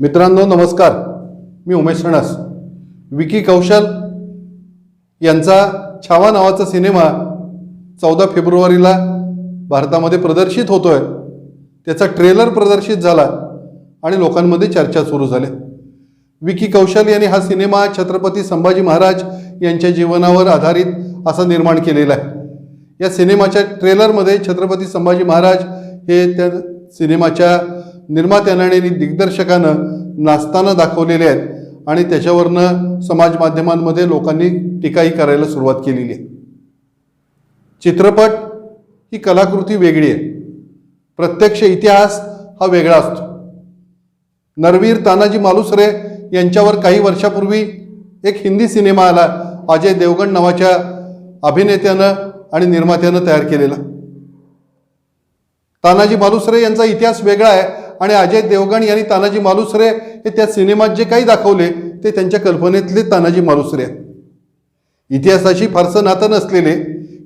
मित्रांनो नमस्कार. मी उमेश सणस विकी कौशल यांचा छावा नावाचा सिनेमा चौदा फेब्रुवारीला भारतामध्ये प्रदर्शित होतो आहे त्याचा ट्रेलर प्रदर्शित झाला आणि लोकांमध्ये चर्चा सुरू झाली. विकी कौशल यांनी हा सिनेमा छत्रपती संभाजी महाराज यांच्या जीवनावर आधारित असा निर्माण केलेला आहे. या सिनेमाच्या ट्रेलरमध्ये छत्रपती संभाजी महाराज हे त्या सिनेमाच्या निर्मात्यानं आणि दिग्दर्शकानं नाचताना दाखवलेले आहेत आणि त्याच्यावरनं समाज माध्यमांमध्ये लोकांनी टीकाही करायला सुरुवात केलेली आहे. चित्रपट ही कलाकृती वेगळी आहे. प्रत्यक्ष इतिहास हा वेगळा असतो. नरवीर तानाजी मालुसरे यांच्यावर काही वर्षापूर्वी एक हिंदी सिनेमा आला अजय देवगण नावाच्या अभिनेत्यानं आणि निर्मात्यानं तयार केलेला. तानाजी मालुसरे यांचा इतिहास वेगळा आहे आणि अजय देवगण यांनी तानाजी मालुसरे हे त्या सिनेमात जे काही दाखवले ते त्यांच्या कल्पनेतले तानाजी मालुसरे आहेत. इतिहासाशी फारसं नातं नसलेले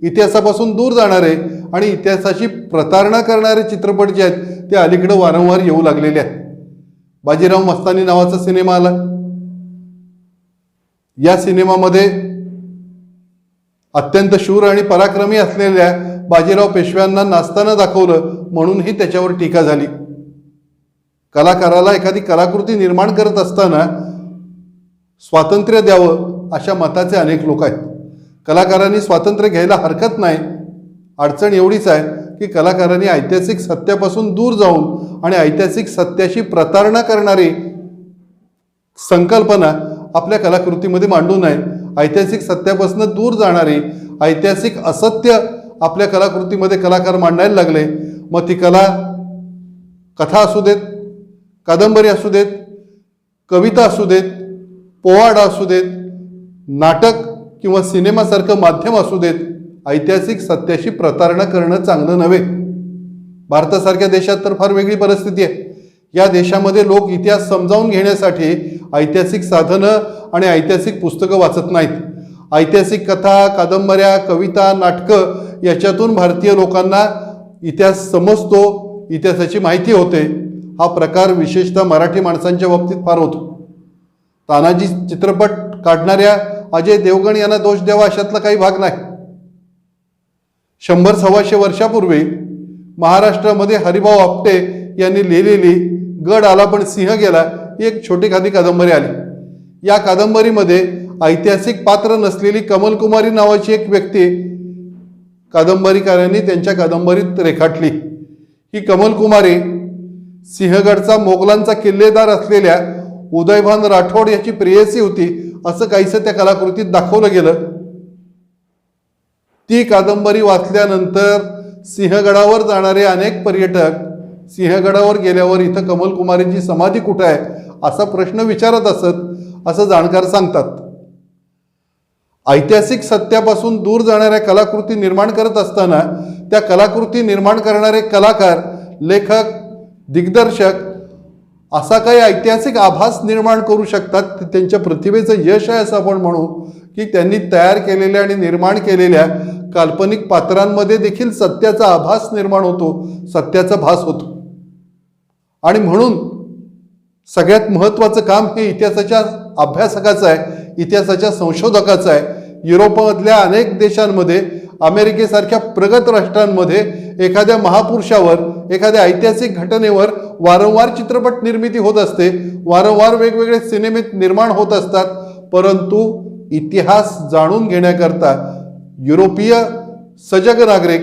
इतिहासापासून दूर जाणारे आणि इतिहासाशी प्रतारणा करणारे चित्रपट जे आहेत ते अलीकडं वारंवार येऊ लागलेले आहेत. बाजीराव मस्तानी नावाचा सिनेमा आला. या सिनेमामध्ये अत्यंत शूर आणि पराक्रमी असलेल्या बाजीराव पेशव्यांना नाचताना दाखवलं म्हणूनही त्याच्यावर टीका झाली. कलाकाराला एखादी कलाकृती निर्माण करत असताना स्वातंत्र्य द्यावं अशा मताचे अनेक लोक आहेत. कलाकारांनी स्वातंत्र्य घ्यायला हरकत नाही. अडचण एवढीच आहे की कलाकारांनी ऐतिहासिक सत्यापासून दूर जाऊन आणि ऐतिहासिक सत्याशी प्रतारणा करणारी संकल्पना आपल्या कलाकृतीमध्ये मांडू नये. ऐतिहासिक सत्यापासून दूर जाणारी ऐतिहासिक असत्य आपल्या कलाकृतीमध्ये कलाकार मांडायला लागले मग ती कला कथा असू देत कादंबरी असू देत कविता असू देत पोवाडा असू देत नाटक किंवा सिनेमासारखं माध्यम असू देत ऐतिहासिक सत्याशी प्रतारणा करणं चांगलं नव्हे. भारतासारख्या देशात तर फार वेगळी परिस्थिती आहे. या देशामध्ये लोक इतिहास समजावून घेण्यासाठी ऐतिहासिक साधनं आणि ऐतिहासिक पुस्तकं वाचत नाहीत. ऐतिहासिक कथा कादंबऱ्या कविता नाटकं याच्यातून भारतीय लोकांना इतिहास समजतो इतिहासाची माहिती होते. हा प्रकार विशेषतः मराठी माणसांच्या बाबतीत फार होतो. तानाजी चित्रपट काढणाऱ्या अजय देवगण यांना दोष द्यावा अशातला काही भाग नाही. शंभर सव्वाशे वर्षापूर्वी महाराष्ट्रामध्ये हरिभाऊ आपटे यांनी लिहिलेली गड आला पण सिंह गेला ही एक छोटी खादी कादंबरी आली. या कादंबरीमध्ये ऐतिहासिक पात्र नसलेली कमलकुमारी नावाची एक व्यक्ती कादंबरीकारांनी त्यांच्या कादंबरीत रेखाटली. ही कमलकुमारी सिंहगडचा मोगलांचा किल्लेदार असलेल्या उदयभान राठोड याची प्रेयसी होती असं काहीसं त्या कलाकृतीत दाखवलं गेलं. ती कादंबरी वाचल्यानंतर सिंहगडावर जाणारे अनेक पर्यटक सिंहगडावर गेल्यावर इथं कमलकुमारींची समाधी कुठं आहे असा प्रश्न विचारत असत असं जाणकार सांगतात. ऐतिहासिक सत्यापासून दूर जाणाऱ्या कलाकृती निर्माण करत असताना त्या कलाकृती निर्माण करणारे कलाकार लेखक दिग्दर्शक असा काही ऐतिहासिक आभास निर्माण करू शकतात त्यांच्या प्रतिभेचं यश आहे असं आपण म्हणू की त्यांनी तयार केलेल्या आणि निर्माण केलेल्या काल्पनिक पात्रांमध्ये देखील सत्याचा आभास निर्माण होतो सत्याचा भास होतो. आणि म्हणून सगळ्यात महत्त्वाचं काम हे इतिहासाच्या अभ्यासकाचं आहे. इतिहासाच्या संशोधकाचा आहे. युरोपमधल्या अनेक देशांमध्ये अमेरिकेसारख्या प्रगत राष्ट्रांमध्ये एखाद्या महापुरुषावर एखाद्या ऐतिहासिक घटनेवर वारंवार चित्रपट निर्मिती होत असते. वारंवार वेगवेगळे सिनेमे निर्माण होत असतात. परंतु इतिहास जाणून घेण्याकरता युरोपीय सजग नागरिक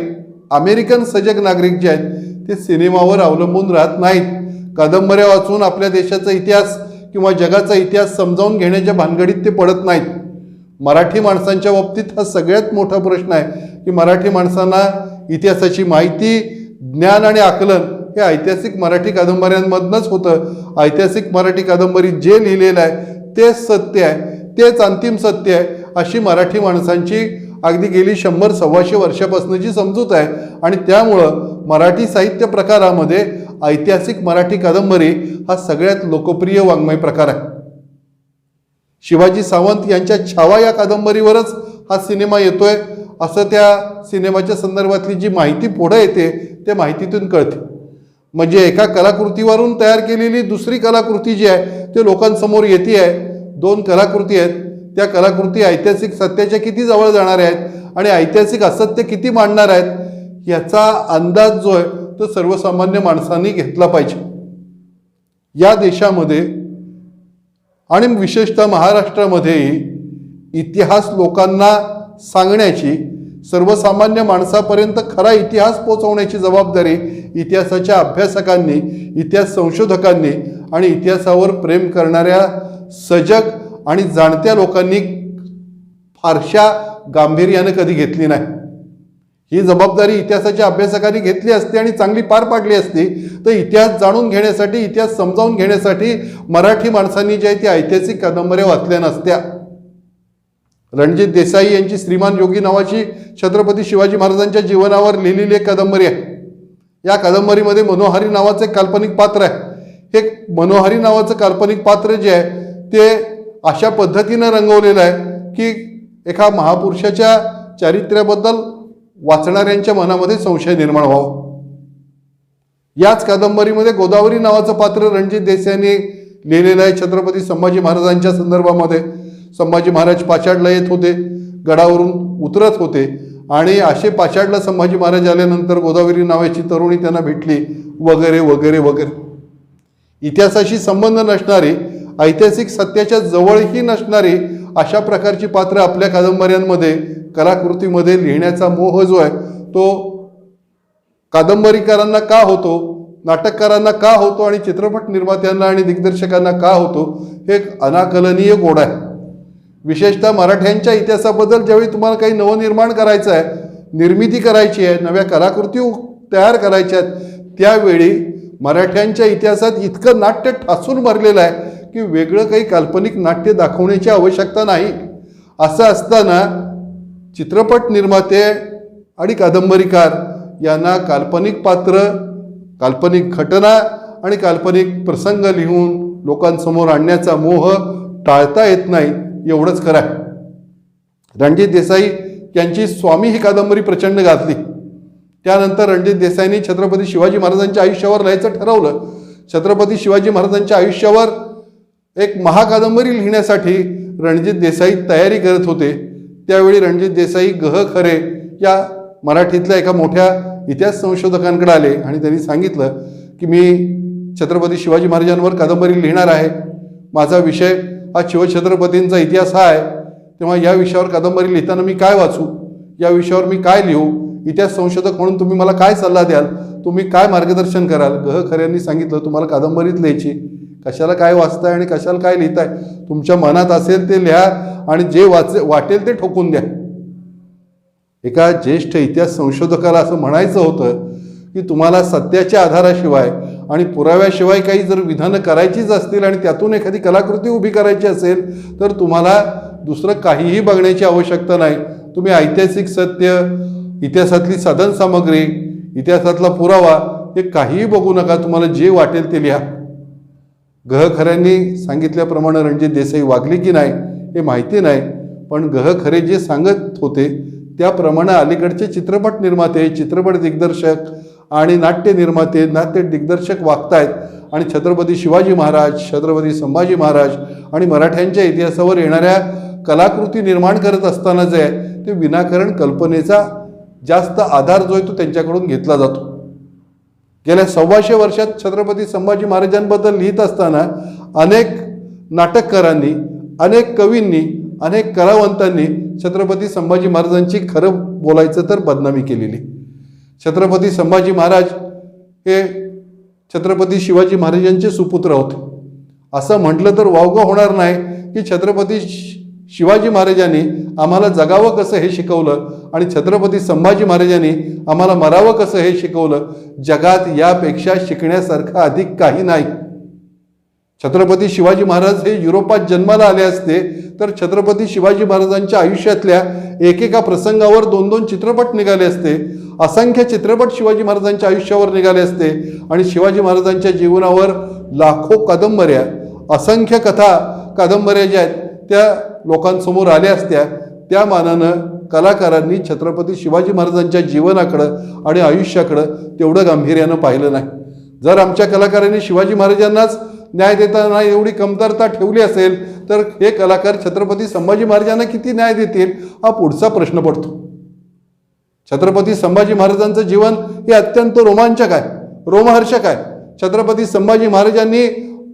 अमेरिकन सजग नागरिक जे आहेत ते सिनेमावर अवलंबून राहत नाहीत. कादंबऱ्या वाचून आपल्या देशाचा इतिहास किंवा जगाचा इतिहास समजावून घेण्याच्या भानगडीत ते पडत नाहीत. मराठी माणसांच्या बाबतीत हा सगळ्यात मोठा प्रश्न आहे की मराठी माणसांना इतिहासाची माहिती ज्ञान आणि आकलन हे ऐतिहासिक मराठी कादंबऱ्यांमधनंच होतं. ऐतिहासिक मराठी कादंबरीत जे लिहिलेलं आहे तेच सत्य आहे तेच अंतिम सत्य आहे अशी मराठी माणसांची अगदी गेली शंभर सव्वाशे वर्षापासूनची समजूत आहे. आणि त्यामुळं मराठी साहित्य प्रकारामध्ये ऐतिहासिक मराठी कादंबरी हा सगळ्यात लोकप्रिय वाङ्मय प्रकार आहे. शिवाजी सावंत यांच्या छावा या कादंबरीवरच हा सिनेमा येतोय. असं त्या सिनेमाच्या संदर्भातली जी माहिती पुढे येते त्या माहितीतून कळते. म्हणजे एका कलाकृतीवरून तयार केलेली दुसरी कलाकृती जी आहे ते लोकांसमोर येते आहे दोन कलाकृती आहेत. त्या कलाकृती ऐतिहासिक सत्याच्या किती जवळ जाणार आहेत आणि ऐतिहासिक असत्य किती मांडणार आहेत याचा अंदाज जो आहे तर सर्वसामान्य माणसांनी घेतला पाहिजे. या देशामध्ये आणि विशेषतः महाराष्ट्रामध्येही इतिहास लोकांना सांगण्याची सर्वसामान्य माणसापर्यंत खरा इतिहास पोचवण्याची जबाबदारी इतिहासाच्या अभ्यासकांनी इतिहास संशोधकांनी आणि इतिहासावर प्रेम करणाऱ्या सजग आणि जाणत्या लोकांनी फारशा गांभीर्यानं कधी घेतली नाही. ही जबाबदारी इतिहासाच्या अभ्यासकांनी घेतली असती आणि चांगली पार पाडली असती तर इतिहास जाणून घेण्यासाठी इतिहास समजावून घेण्यासाठी मराठी माणसांनी ज्या आहे ती ऐतिहासिक कादंबऱ्या वाचल्या नसत्या. रणजित देसाई यांची श्रीमान योगी नावाची छत्रपती शिवाजी महाराजांच्या जीवनावर लिहिलेली एक कादंबरी आहे. या कादंबरीमध्ये मनोहारी नावाचं एक काल्पनिक पात्र आहे. हे मनोहारी नावाचं काल्पनिक पात्र जे आहे ते अशा पद्धतीनं रंगवलेलं आहे की एका महापुरुषाच्या चारित्र्याबद्दल वाचणाऱ्यांच्या मनामध्ये संशय निर्माण व्हावा. याच कादंबरीमध्ये गोदावरी नावाचं पात्र रणजित देसाईने लिहिलेलं आहे छत्रपती संभाजी महाराजांच्या संदर्भामध्ये. संभाजी महाराज पाचाडला येत होते गडावरून उतरत होते आणि असे पाचाडला संभाजी महाराज आल्यानंतर गोदावरी नावाची तरुणी त्यांना भेटली वगैरे वगैरे वगैरे. इतिहासाशी संबंध नसणारी ऐतिहासिक सत्याच्या जवळही नसणारी अशा प्रकारची पात्र आपल्या कादंबऱ्यांमध्ये कलाकृतीमध्ये लिहिण्याचा मोह जो आहे तो कादंबरीकारांना का होतो नाटककारांना का होतो आणि चित्रपट निर्मात्यांना आणि दिग्दर्शकांना का होतो हे एक अनाकलनीय गोड आहे. विशेषतः मराठ्यांच्या इतिहासाबद्दल ज्यावेळी तुम्हाला काही नवनिर्माण करायचं आहे निर्मिती करायची आहे नव्या कलाकृती तयार करायच्या आहेत त्यावेळी मराठ्यांच्या इतिहासात इतकं नाट्य ठासून भरलेलं आहे की वेगळं काही काल्पनिक नाट्य दाखवण्याची आवश्यकता नाही. असं असताना चित्रपट निर्माते आणि कादंबरीकार यांना काल्पनिक पात्र काल्पनिक घटना आणि काल्पनिक प्रसंग लिहून लोकांसमोर आणण्याचा मोह टाळता येत नाही एवढंच खरं आहे. रणजित देसाई यांची स्वामी ही कादंबरी प्रचंड गाजली. त्यानंतर रणजित देसाईंनी छत्रपती शिवाजी महाराजांच्या आयुष्यावर लिहायचं ठरवलं. छत्रपती शिवाजी महाराजांच्या आयुष्यावर एक महाकादंबरी लिहिण्यासाठी रणजित देसाई तयारी करत होते. त्यावेळी रणजित देसाई गह खरे या मराठीतल्या एका मोठ्या इतिहास संशोधकांकडे आले आणि त्यांनी सांगितलं की मी छत्रपती शिवाजी महाराजांवर कादंबरी लिहिणार आहे. माझा विषय हा शिवछत्रपतींचा इतिहास हा आहे. तेव्हा या विषयावर कादंबरी लिहिताना मी काय वाचू? या विषयावर मी काय लिहू? इतिहास संशोधक म्हणून तुम्ही मला काय सल्ला द्याल? तुम्ही काय मार्गदर्शन कराल? गह खऱ्यांनी सांगितलं तुम्हाला कादंबरीत लिहायची. कशाला काय वाचताय आणि कशाला काय लिहिताय? तुमच्या मनात असेल ते लिहा आणि जे वाचे वाटेल ते ठोकून द्या. एका ज्येष्ठ इतिहास संशोधकाला असं म्हणायचं होतं की तुम्हाला सत्याच्या आधाराशिवाय आणि पुराव्याशिवाय काही जर विधानं करायचीच असतील आणि त्यातून एखादी कलाकृती उभी करायची असेल तर तुम्हाला दुसरं काहीही बघण्याची आवश्यकता नाही. तुम्ही ऐतिहासिक सत्य इतिहासातली साधन सामग्री इतिहासातला पुरावा हे काहीही बघू नका. तुम्हाला जे वाटेल ते लिहा. गह खऱ्यांनी सांगितल्याप्रमाणे रणजित देसाई वागले की नाही हे माहिती नाही. पण गह खरे जे सांगत होते त्याप्रमाणे अलीकडचे चित्रपट निर्माते चित्रपट दिग्दर्शक आणि नाट्य निर्माते नाट्य दिग्दर्शक वागतायत. आणि छत्रपती शिवाजी महाराज छत्रपती संभाजी महाराज आणि मराठ्यांच्या इतिहासावर येणाऱ्या कलाकृती निर्माण करत असताना जे आहे ते विनाकारण कल्पनेचा जास्त आधार जो आहे तो त्यांच्याकडून घेतला जातो. गेल्या सव्वाशे वर्षात छत्रपती संभाजी महाराजांबद्दल लिहित असताना अनेक नाटककारांनी अनेक कवींनी अनेक कलावंतांनी छत्रपती संभाजी महाराजांची खरं बोलायचं तर बदनामी केलेली. छत्रपती संभाजी महाराज हे छत्रपती शिवाजी महाराजांचे सुपुत्र होते. असं म्हटलं तर वावगं होणार नाही की छत्रपती शिवाजी महाराजांनी आम्हाला जगावं कसं हे शिकवलं आणि छत्रपती संभाजी महाराजांनी आम्हाला मरावं कसं हे शिकवलं जगात यापेक्षा शिकण्यासारखं अधिक काही नाही. छत्रपती शिवाजी महाराज हे युरोपात जन्माला आले असते तर छत्रपती शिवाजी महाराजांच्या आयुष्यातल्या एकेका प्रसंगावर दोन दोन चित्रपट निघाले असते. असंख्य चित्रपट शिवाजी महाराजांच्या आयुष्यावर निघाले असते आणि शिवाजी महाराजांच्या जीवनावर लाखो कादंबऱ्या असंख्य कथा कादंबऱ्या ज्या आहेत त्या लोकांसमोर आल्या असत्या त्या मानानं कलाकारांनी छत्रपती शिवाजी महाराजांच्या जीवनाकडं आणि आयुष्याकडं तेवढं गांभीर्यानं पाहिलं नाही. जर आमच्या कलाकारांनी शिवाजी महाराजांनाच न्याय देताना एवढी कमतरता ठेवली असेल तर हे कलाकार छत्रपती संभाजी महाराजांना किती न्याय देतील हा पुढचा प्रश्न पडतो. छत्रपती संभाजी महाराजांचं जीवन हे अत्यंत रोमांचक आहे रोमहर्षक आहे. छत्रपती संभाजी महाराजांनी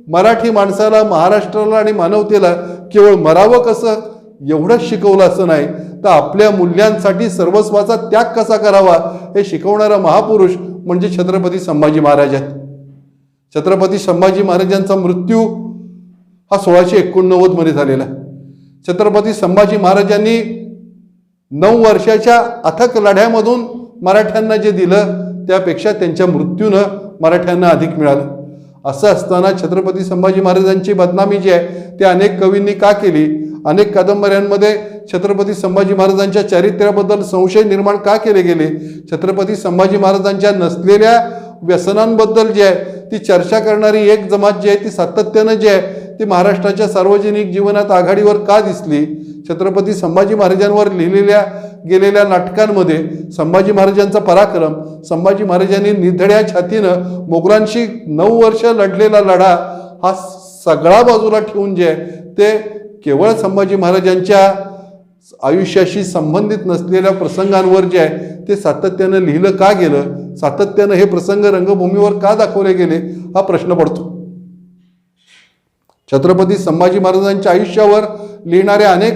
मराठी माणसाला महाराष्ट्राला आणि मानवतेला केवळ मरावं कसं? एवढंच शिकवलं असं नाही. तर आपल्या मूल्यांसाठी सर्वस्वाचा त्याग कसा करावा? हे शिकवणारा महापुरुष म्हणजे छत्रपती संभाजी महाराज आहेत. छत्रपती संभाजी महाराजांचा मृत्यू हा सोळाशे एकोणनव्वदमध्ये झालेला. आहे छत्रपती संभाजी महाराजांनी नऊ वर्षाच्या अथक लढ्यामधून मराठ्यांना जे दिलं त्यापेक्षा त्यांच्या मृत्यूनं मराठ्यांना अधिक मिळालं. असं असताना छत्रपती संभाजी महाराजांची बदनामी जी आहे ते अनेक कवींनी का केली? अनेक कादंबऱ्यांमध्ये छत्रपती संभाजी महाराजांच्या चारित्र्याबद्दल संशय निर्माण का केले गेले? छत्रपती संभाजी महाराजांच्या नसलेल्या व्यसनांबद्दल जी आहे ती चर्चा करणारी एक जमात जी आहे ती सातत्यानं जी आहे ती महाराष्ट्राच्या सार्वजनिक जीवनात आघाडीवर का दिसली? छत्रपती संभाजी महाराजांवर लिहिलेल्या गेलेल्या नाटकांमध्ये संभाजी महाराजांचा पराक्रम संभाजी महाराजांनी निधड्या छातीनं मोगलांशी नऊ वर्ष लढलेला लढा हा सगळा बाजूला ठेवून जे आहे ते केवळ संभाजी महाराजांच्या आयुष्याशी संबंधित नसलेल्या प्रसंगांवर जे आहे ते सातत्यानं लिहिलं का गेलं सातत्यानं हे प्रसंग रंगभूमीवर का दाखवले गेले हा प्रश्न पडतो. छत्रपती संभाजी महाराजांच्या आयुष्यावर लिहिणाऱ्या अनेक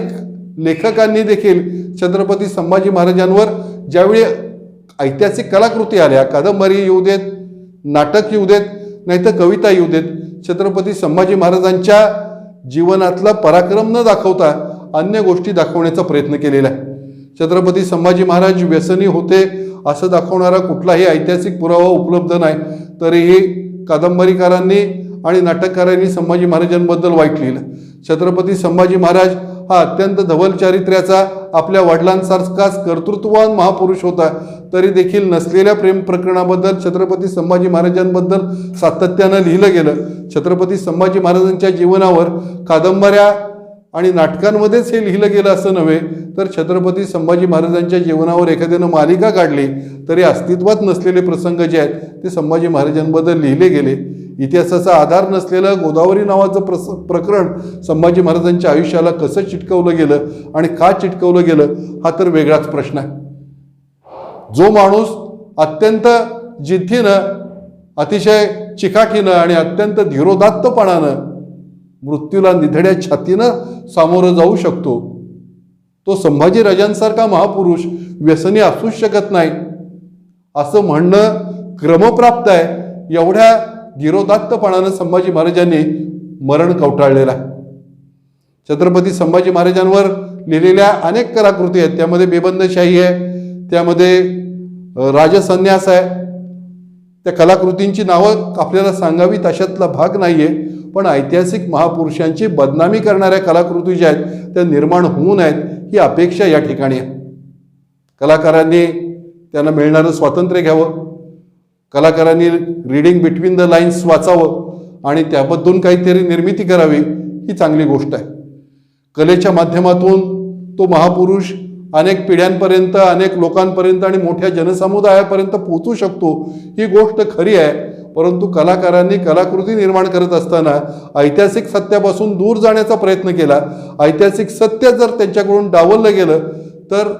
लेखकांनी देखील छत्रपती संभाजी महाराजांवर ज्यावेळी ऐतिहासिक कलाकृती आल्या कादंबरी येऊ देत नाटक येऊ देत नाहीतर कविता येऊ देत छत्रपती संभाजी महाराजांच्या जीवनातला पराक्रम न दाखवता अन्य गोष्टी दाखवण्याचा प्रयत्न केलेला आहे. छत्रपती संभाजी महाराज व्यसनी होते असं दाखवणारा कुठलाही ऐतिहासिक पुरावा उपलब्ध नाही. तरीही कादंबरीकारांनी आणि नाटककारांनी संभाजी महाराजांबद्दल वाईट लिहिलं. छत्रपती संभाजी महाराज हा अत्यंत धवल चारित्र्याचा आपल्या वडिलांसारखाच कर्तृत्ववान महापुरुष होता. तरी देखील नसलेल्या प्रेम प्रकरणाबद्दल छत्रपती संभाजी महाराजांबद्दल सातत्यानं लिहिलं गेलं. छत्रपती संभाजी महाराजांच्या जीवनावर कादंबऱ्या आणि नाटकांमध्येच हे लिहिलं गेलं असं नव्हे तर छत्रपती संभाजी महाराजांच्या जीवनावर एखाद्यानं मालिका काढली तरी अस्तित्वात नसलेले प्रसंग जे आहेत ते संभाजी महाराजांबद्दल लिहिले गेले. इतिहासाचा आधार नसलेलं गोदावरी नावाचं प्रस प्रकरण संभाजी महाराजांच्या आयुष्याला कसं चिटकवलं गेलं आणि का चिटकवलं गेलं हा तर वेगळाच प्रश्न आहे. जो माणूस अत्यंत जिद्दीनं अतिशय चिकाटीनं आणि अत्यंत धीरोदात्तपणानं मृत्यूला निधड्या छातीनं सामोरं जाऊ शकतो तो संभाजी राजांसारखा महापुरुष व्यसनी असूच शकत नाही. असं म्हणणं क्रमप्राप्त आहे. एवढ्या धीरोदात्तपणानं संभाजी महाराजांनी मरण कवटाळलेलं आहे. छत्रपती संभाजी महाराजांवर लिहिलेल्या अनेक कलाकृती आहेत. त्यामध्ये बेबंदशाही आहे त्यामध्ये राजसन्यास आहे. त्या कलाकृतींची नावं आपल्याला सांगावीत अशातला भाग नाही आहे पण ऐतिहासिक महापुरुषांची बदनामी करणाऱ्या कलाकृती ज्या आहेत त्या निर्माण होऊ नयेत ही अपेक्षा या ठिकाणी आहे. कलाकारांनी त्यांना मिळणारं स्वातंत्र्य घ्यावं. कलाकारांनी रिडिंग बिटवीन द लाईन्स वाचावं आणि त्याबद्दल काहीतरी निर्मिती करावी ही चांगली गोष्ट आहे. कलेच्या माध्यमातून तो महापुरुष अनेक पिढ्यांपर्यंत अनेक लोकांपर्यंत आणि मोठ्या जनसमुदायापर्यंत पोहोचू शकतो ही गोष्ट खरी आहे. परंतु कलाकारांनी कलाकृती निर्माण करत असताना ऐतिहासिक सत्यापासून दूर जाण्याचा प्रयत्न केला. ऐतिहासिक सत्य जर त्यांच्याकडून डावललं गेलं तर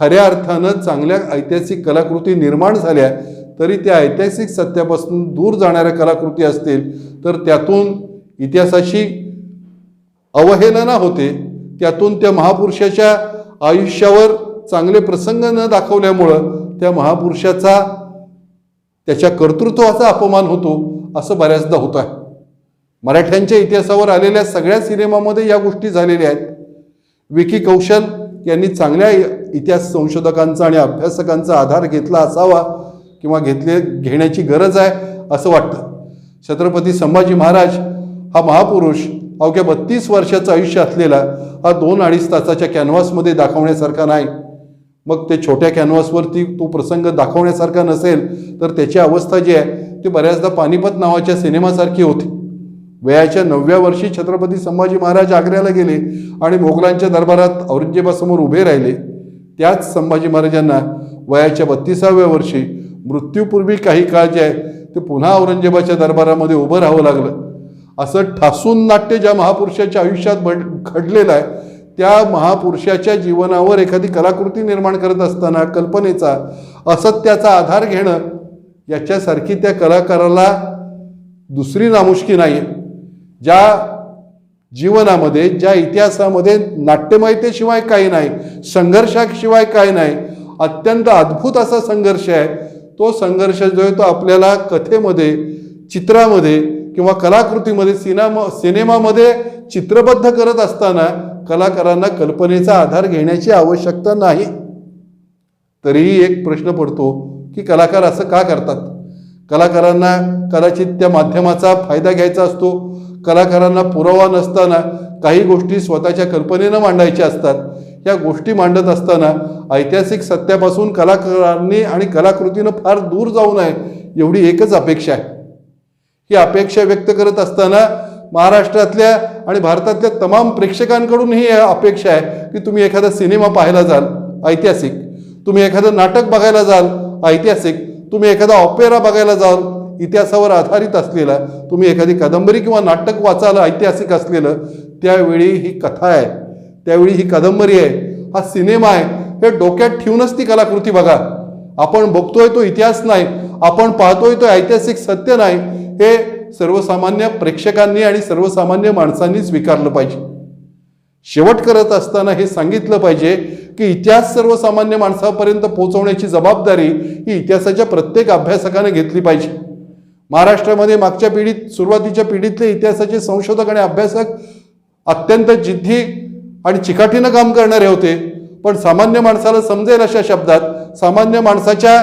खऱ्या अर्थानं चांगल्या ऐतिहासिक कलाकृती निर्माण झाल्या. तरी त्या ऐतिहासिक सत्यापासून दूर जाणाऱ्या कलाकृती असतील तर त्यातून इतिहासाशी अवहेलना होते. त्यातून त्या महापुरुषाच्या आयुष्यावर चांगले प्रसंग न दाखवल्यामुळं त्या महापुरुषाचा त्याच्या कर्तृत्वाचा अपमान होतो असं बऱ्याचदा होत आहे. मराठ्यांच्या इतिहासावर आलेल्या सगळ्या सिनेमामध्ये या गोष्टी झालेल्या आहेत. विकी कौशल यांनी चांगल्या इतिहास संशोधकांचा आणि अभ्यासकांचा आधार घेतला असावा किंवा घेतले घेण्याची गरज आहे असं वाटतं. छत्रपती संभाजी महाराज हा महापुरुष अवघ्या बत्तीस वर्षाचं आयुष्य असलेला हा दोन अडीच तासाच्या कॅनव्हासमध्ये दाखवण्यासारखा नाही. मग ते छोट्या कॅनव्हासवरती तो प्रसंग दाखवण्यासारखा नसेल तर त्याची अवस्था जी आहे ती बऱ्याचदा पानिपत नावाच्या सिनेमासारखी होती. वयाच्या नवव्या वर्षी छत्रपती संभाजी महाराज आग्र्याला गेले आणि मोगलांच्या दरबारात औरंगजेबासमोर उभे राहिले. त्याच संभाजी महाराजांना वयाच्या बत्तीसाव्या वर्षी मृत्यूपूर्वी काही काळ जे आहे ते पुन्हा औरंगजेबाच्या दरबारामध्ये उभं राहावं लागलं. असं ठासून नाट्य ज्या महापुरुषाच्या आयुष्यात बड घडलेलं आहे त्या महापुरुषाच्या जीवनावर एखादी कलाकृती निर्माण करत असताना कल्पनेचा असत्याचा आधार घेणं याच्यासारखी त्या कलाकाराला दुसरी नामुष्की नाही आहे ज्या जीवनामध्ये ज्या इतिहासामध्ये नाट्यमयतेशिवाय काही नाही संघर्षाशिवाय काही नाही अत्यंत अद्भुत असा संघर्ष आहे तो संघर्ष जो आहे तो आपल्याला कथेमध्ये चित्रामध्ये किंवा कलाकृतीमध्ये सिनेमा सिनेमामध्ये चित्रबद्ध करत असताना कलाकारांना कल्पनेचा आधार घेण्याची आवश्यकता नाही. तरीही एक प्रश्न पडतो की कलाकार असं का करतात? कलाकारांना कदाचित त्या माध्यमाचा फायदा घ्यायचा असतो. कलाकारांना पुरावा नसताना काही गोष्टी स्वतःच्या कल्पनेनं मांडायच्या असतात. या गोष्टी मांडत असताना ऐतिहासिक सत्यापासून कलाकारांनी आणि कलाकृतीनं फार दूर जाऊ नये एवढी एकच अपेक्षा आहे. ही अपेक्षा व्यक्त करत असताना महाराष्ट्रातल्या आणि भारतातल्या तमाम प्रेक्षकांकडून ही अपेक्षा आहे की तुम्ही एखादा सिनेमा पाहायला जाल ऐतिहासिक. तुम्ही एखादं नाटक बघायला जाल ऐतिहासिक. तुम्ही एखादा ऑपेरा बघायला जाल इतिहासावर आधारित असलेला. तुम्ही एखादी कादंबरी किंवा नाटक वाचाल ऐतिहासिक असलेलं. त्यावेळी ही कथा आहे. त्यावेळी ही कादंबरी आहे. हा सिनेमा आहे. हे डोक्यात ठेवूनच ती कलाकृती बघा. आपण बघतोय तो इतिहास नाही. आपण पाहतोय तो ऐतिहासिक सत्य नाही. हे सर्वसामान्य प्रेक्षकांनी आणि सर्वसामान्य माणसांनी स्वीकारलं पाहिजे. शेवट करत असताना हे सांगितलं पाहिजे की इतिहास सर्वसामान्य माणसापर्यंत पोहोचवण्याची जबाबदारी ही इतिहासाच्या प्रत्येक अभ्यासकाने घेतली पाहिजे. महाराष्ट्रामध्ये मागच्या पिढीत सुरुवातीच्या पिढीतले इतिहासाचे संशोधक आणि अभ्यासक अत्यंत जिद्दी आणि चिकाटीनं काम करणारे होते. पण सामान्य माणसाला समजेल अशा शब्दात सामान्य माणसाच्या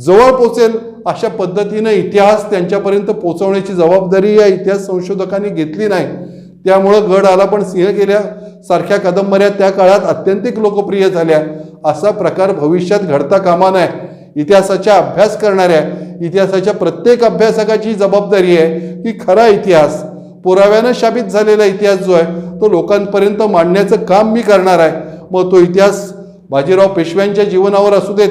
जवळ पोचेल अशा पद्धतीनं इतिहास त्यांच्यापर्यंत पोचवण्याची जबाबदारी या इतिहास संशोधकांनी घेतली नाही. त्यामुळं गड आला पण सिंह गेल्या. सारख्या कादंबऱ्या त्या काळात अत्यंतिक लोकप्रिय झाल्या. असा प्रकार भविष्यात घडता कामा नये. इतिहासाचा अभ्यास करणाऱ्या इतिहासाच्या प्रत्येक अभ्यासकाची जबाबदारी आहे की खरा इतिहास. पुराव्यानं शाबित झालेला इतिहास जो आहे तो लोकांपर्यंत मांडण्याचं काम मी करणार आहे. मग तो इतिहास बाजीराव पेशव्यांच्या जीवनावर असू देत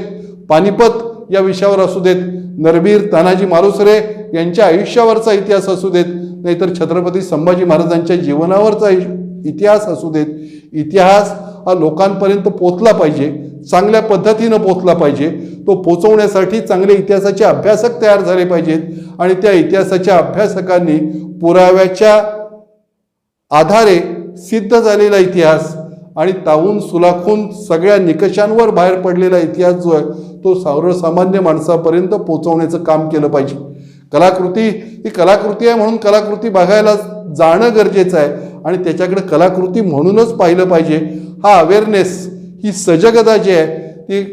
पानिपत या विषयावर असू देत नरबीर तानाजी मारुसरे यांच्या आयुष्यावरचा इतिहास असू देत नाहीतर छत्रपती संभाजी महाराजांच्या जीवनावरचा इतिहास असू देत इतिहास हा लोकांपर्यंत पोचला पाहिजे चांगल्या पद्धतीनं पोचला पाहिजे. तो पोचवण्यासाठी चांगले इतिहासाचे अभ्यासक तयार झाले पाहिजेत आणि त्या इतिहासाच्या अभ्यासकांनी पुराव्याच्या आधारे सिद्ध झालेला इतिहास आणि तावून सुलाखून सगळ्या निकषांवर बाहेर पडलेला इतिहास जो आहे तो सर्वसामान्य माणसापर्यंत पोचवण्याचं काम केलं पाहिजे. कलाकृती ही कलाकृती आहे म्हणून कलाकृती बघायला जाणं गरजेचं आहे आणि त्याच्याकडे कलाकृती म्हणूनच पाहिलं पाहिजे. हा अवेअरनेस ही सजगता जी आहे ती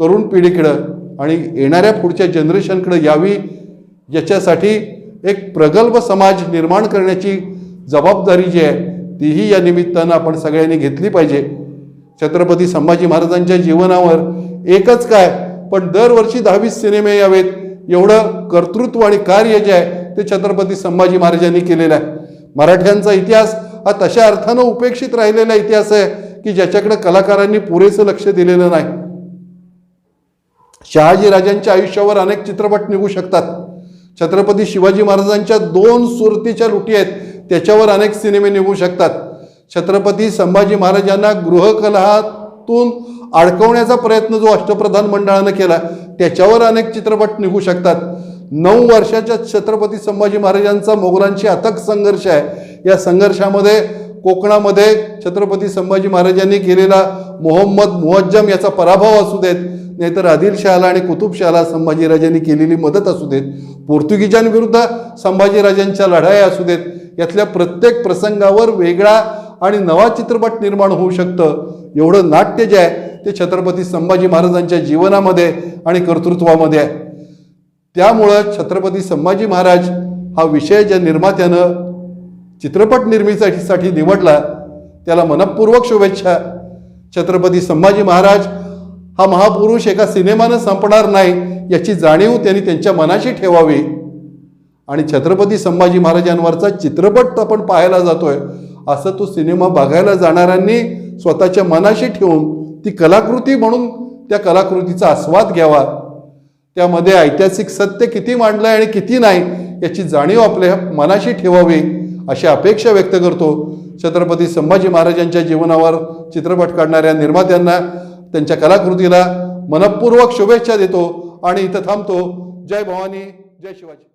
तरुण पिढीकडं आणि येणाऱ्या पुढच्या जनरेशनकडं यावी याच्यासाठी एक प्रगल्भ समाज निर्माण करण्याची जबाबदारी जी आहे तीही या निमित्तानं आपण सगळ्यांनी घेतली पाहिजे. छत्रपती संभाजी महाराजांच्या जीवनावर एकच काय पण दरवर्षी दहावीस सिनेमे यावेत. एवढं कर्तृत्व आणि कार्य जे आहे ते छत्रपती संभाजी महाराजांनी केलेलं आहे. मराठ्यांचा इतिहास हा तशा अर्थानं उपेक्षित राहिलेला इतिहास आहे. की ज्याच्याकडे कलाकारांनी पुरेसं लक्ष दिलेलं नाही. शहाजी राजांच्या आयुष्यावर अनेक चित्रपट निघू शकतात. छत्रपती शिवाजी महाराजांच्या दोन सुरतीच्या लुटी आहेत त्याच्यावर अनेक सिनेमे निघू शकतात. छत्रपती संभाजी महाराजांना गृहकलातून अडकवण्याचा प्रयत्न जो अष्टप्रधान मंडळानं केला त्याच्यावर अनेक चित्रपट निघू शकतात. नऊ वर्षाच्या छत्रपती संभाजी महाराजांचा मोगलांशी अथक संघर्ष आहे. या संघर्षामध्ये कोकणामध्ये छत्रपती संभाजी महाराजांनी केलेला मोहम्मद मुअज्जम याचा पराभव असू देत नाहीतर आदिलशहाला आणि कुतुबशहाला संभाजीराजांनी केलेली मदत असू देत पोर्तुगीजांविरुद्ध संभाजीराजांच्या लढाया असू देत यातल्या प्रत्येक प्रसंगावर वेगळा आणि नवा चित्रपट निर्माण होऊ शकतं. एवढं नाट्य जे आहे ते छत्रपती संभाजी महाराजांच्या जीवनामध्ये आणि कर्तृत्वामध्ये आहे. त्यामुळं छत्रपती संभाजी महाराज हा विषय ज्या निर्मात्यानं चित्रपट निर्मितीसाठी निवडला. त्याला मनपूर्वक शुभेच्छा. छत्रपती संभाजी महाराज हा महापुरुष एका सिनेमानं संपणार नाही याची जाणीव त्यांनी त्यांच्या मनाशी ठेवावी. आणि छत्रपती संभाजी महाराजांवरचा चित्रपट आपण पाहायला जातोय. असं तो सिनेमा बघायला जाणाऱ्यांनी स्वतःच्या मनाशी ठेवून ती कलाकृती म्हणून त्या कलाकृतीचा आस्वाद घ्यावा. त्यामध्ये ऐतिहासिक सत्य किती मांडलं आहे आणि किती नाही याची जाणीव आपल्या मनाशी ठेवावी. अशी अपेक्षा व्यक्त करतो. छत्रपती संभाजी महाराजांच्या जीवनावर चित्रपट काढणाऱ्या निर्मात्यांना त्यांच्या कलाकृतीला मनपूर्वक शुभेच्छा देतो आणि इथं थांबतो. जय भवानी जय शिवाजी.